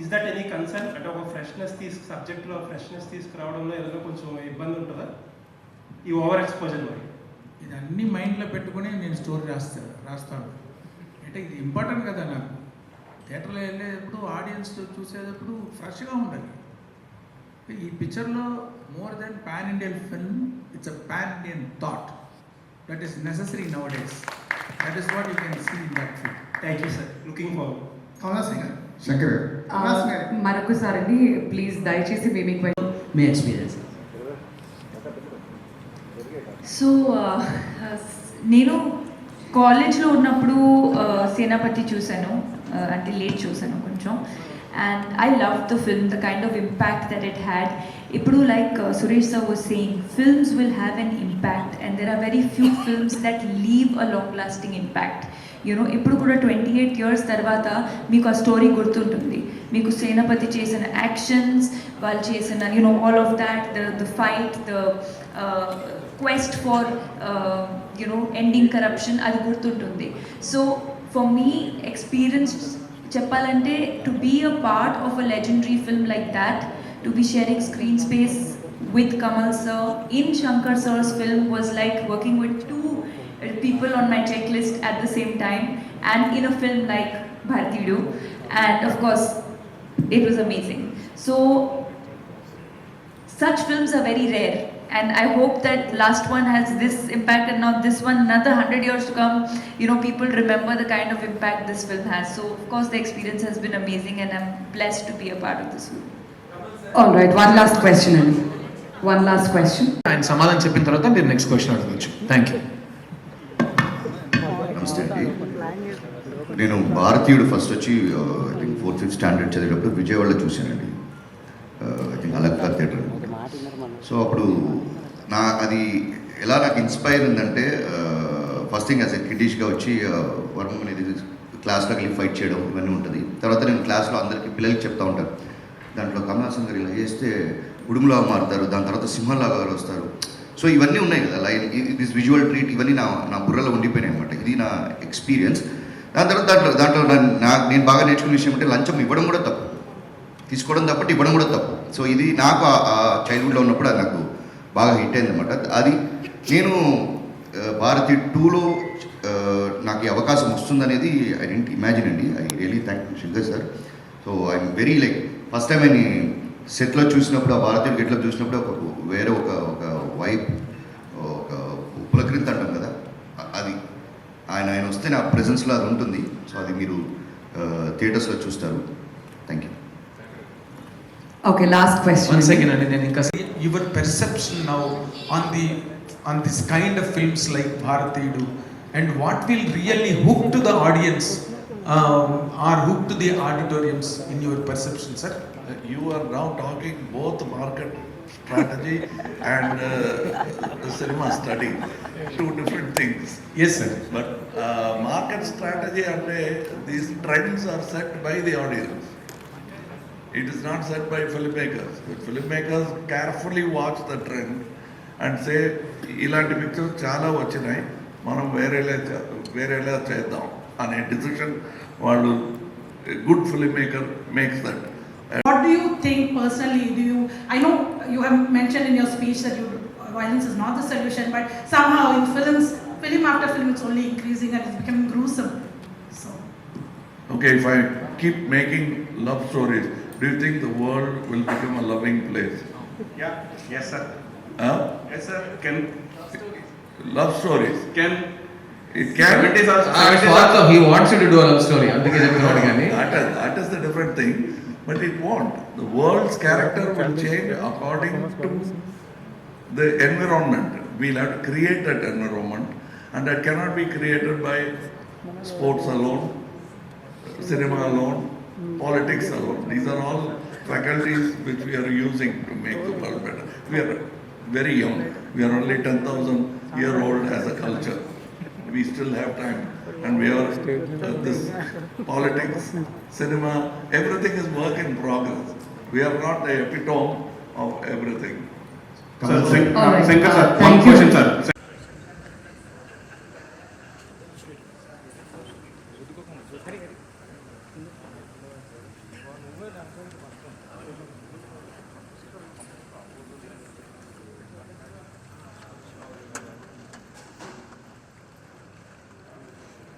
Is that any concern అంటే ఒక freshness తీసుకు సబ్జెక్ట్లో ఫ్రెష్నెస్ తీసుకురావడంలో ఏదైనా కొంచెం ఇబ్బంది ఉంటుందా? ఈ ఓవర్ ఎక్స్పోజర్ మరి. ఇది అన్ని మైండ్లో పెట్టుకుని నేను స్టోరీ రాస్తాను రాస్తాను. అంటే ఇది ఇంపార్టెంట్ కదా నాకు. థియేటర్లో వెళ్ళేటప్పుడు ఆడియన్స్ చూసేటప్పుడు ఫ్రెష్గా ఉండాలి. ఈ పిక్చర్లో more than pan Indian film it's a pan Indian thought that is necessary nowadays that is what you can see in that film thank you sir looking forward Kamalhaasan గారు శంకర్. మరొకసారి అండి ప్లీజ్ దయచేసి మీ మీ మీ experience so నేను కాలేజ్లో ఉన్నప్పుడు సేనాపతి చూశాను అంటే late చూశాను కొంచెం. And I love the film the kind of impact that it had ఇప్పుడు like Suresh sir was saying films will have an impact and there are very few films that leave a long lasting impact you ఇప్పుడు కూడా twenty eight years తర్వాత మీకు ఆ story గుర్తుంటుంది. మీకు సేనాపతి చేసిన actions వాళ్ళు చేసిన you know all of that the the fight the quest for you know ending corruption అది గుర్తుంటుంది. సో ఫర్ మీ ఎక్స్పీరియన్స్ చెప్పాలంటే to be a part of a legendary film like that to be sharing screen space with Kamal sir in Shankar sir's film was like working with two uh, people on my checklist at the same time and in a film like Bharatidu and of course it was amazing. So such films are very rare and I hope that last one has this impact and not this one another 100 years to come you know people remember the kind of impact this film has so of course the experience has been amazing and I'm blessed to be a part of this film. All right one last question అండి one last question ఆయన సమాధానం చెప్పిన తర్వాత మీరు next question అడగచ్చు thank you నమస్తే అండి నేను భారతీయుడు ఫస్ట్ వచ్చి I think fourth fifth standard చదివేటప్పుడు విజయవాడలో చూశానండి. ఐ థింక్ అలక్కా థియేటర్. సో అప్పుడు నా అది ఎలా నాకు ఇన్స్పైర్ ఉందంటే ఫస్ట్ థింగ్ యాజ్ ఎ కిడ్డిష్గా వచ్చి వర్మ అనేది క్లాస్లో వెళ్ళి ఫైట్ చేయడం ఇవన్నీ ఉంటుంది. తర్వాత నేను క్లాస్లో అందరికీ పిల్లలకి చెప్తా ఉంటాను దాంట్లో కమలాసన్ గారు ఇలా చేస్తే ఉడుములా మారుతారు. దాని తర్వాత సింహంలాగా వస్తారు. సో ఇవన్నీ ఉన్నాయి కదా లైన్ దిస్ విజువల్ ట్రీట్ ఇవన్నీ నా నా బుర్రలో ఉండిపోయినాయి అనమాట ఇది నా ఎక్స్పీరియన్స్ దాని తర్వాత దాంట్లో దాంట్లో నా- నేను బాగా నేర్చుకున్న విషయం అంటే లంచం ఇవ్వడం కూడా తప్పు. తీసుకోవడం తప్పటి ఇవ్వడం కూడా తప్పు. సో ఇది నాకు ఆ- చైల్డ్హుడ్లో ఉన్నప్పుడు అది నాకు బాగా హిట్ అయింది అనమాట అది నేను భారతి టూలో నాకు ఈ అవకాశం వస్తుందనేది ఐ డెంట్ ఇమాజిన్ అండి. I really thank Shankar sir so I'm very like first time I సెట్లో చూసినప్పుడు ఆ భారతీయుడు గెట్లో చూసినప్పుడు ఒక వేరే ఒక ఒక వైబ్ ఒక పులకరింత అంటాం కదా? అది ఆయన ఆయన వస్తే నా ప్రెజెన్స్లో అది ఉంటుంది. సో అది మీరు థియేటర్స్లో చూస్తారు. Thank you okay last one question second అండి నేను ఇంకా your perception now on the on this kind of films like Bharatidu and what will really hook to the audience? Um, or hook to the auditoriums in your perception, sir? You are now talking both market strategy and uh, the cinema study, two different things. Yes, sir. But uh, market strategy and uh, these trends are set by the audience. It is not set by filmmakers. The filmmakers carefully watch the trend and say ఇలాంటి pictures చాలా వచ్చినాయి మనం వేరేలా వేరేలా చేద్దాం on a decision while a good filmmaker makes that. What do you think personally? Do you? I know you have mentioned in your speech that you, violence is not the solution, but somehow in films, film after film, it's only increasing and it's becoming gruesome. So. Okay, if I keep making love stories, do you think the world will become a loving place? Yeah. Yes, sir. Huh? Yes, sir. Can love stories. Love stories. Can He wants to do love story అందుకే చెప్తున్నాడు కానీ That is, that is the different thing, but it won't. The world's character will change according to the environment. We'll have to create that environment, and that cannot be created by sports alone, cinema alone, politics alone. These are all faculties which we are using to make the world better. We are very young. We are only 10,000 year old as a culture. we still have time. And we are, uh, this politics, cinema, everything is work in progress. We are not the epitome of everything. So, Shankar sir, one question sir.